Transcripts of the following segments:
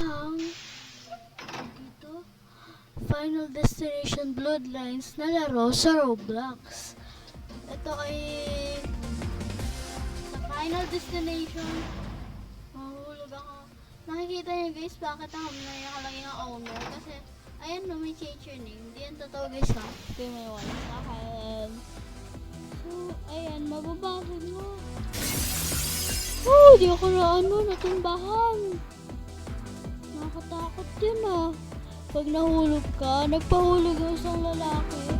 ang dito Final Destination Bloodlines na laro sa Roblox. Ito ay sa Final Destination. Mahulog ako. Nakikita niyo guys, bakit ako nakalagay ng owner? Kasi, ayan no, may change your name. Hindi yan totoo guys ha. Kaya may wala sa akin. So, ayan, mababasag mo. Oh, di ako na ano, natumbahan. Nakakatakot din ah. Pag nahulog ka, nagpahulog yung isang lalaki.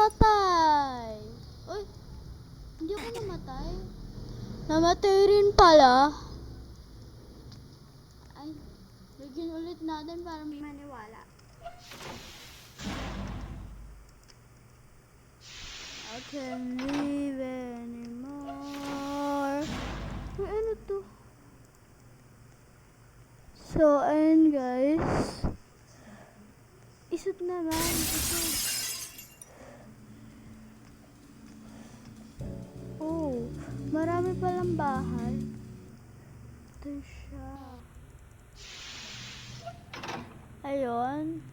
Patay! Uy! Hindi ako namatay. Namatay rin pala. Ay, bigyan ulit natin para maniwala. I can't live anymore. Uy, ano to? So, ayun guys. Isot naman. Isot. Palang bahay. Ito siya. Ayun.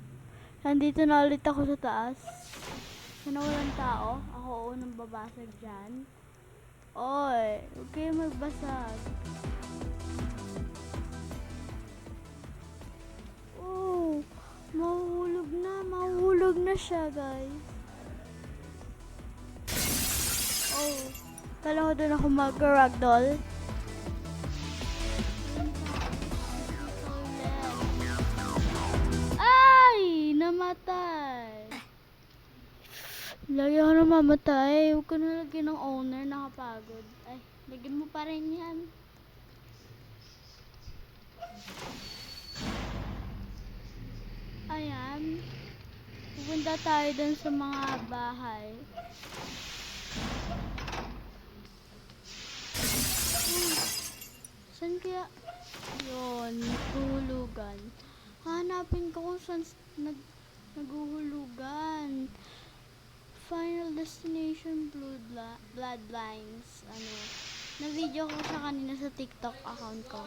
Nandito na ulit ako sa taas. Sana walang tao. Ako unang babasag dyan. Oy, huwag kayo magbasag. Oh, mahuhulog na. Mahuhulog na siya, guys. Oh, kala ko doon ako mag-ragdoll. Ay! Namatay! Lagi ako na mamatay. Huwag ka na ng owner, nakapagod. Ay, lagyan mo pa rin yan. Ayan. Pupunta tayo dun sa mga bahay. Hmm. Saan kaya? Yun, naghuhulugan. Hanapin ko kung saan nag, naghuhulugan. Final Destination Bloodla- Bloodlines. Ano, na-video ko siya kanina sa TikTok account ko.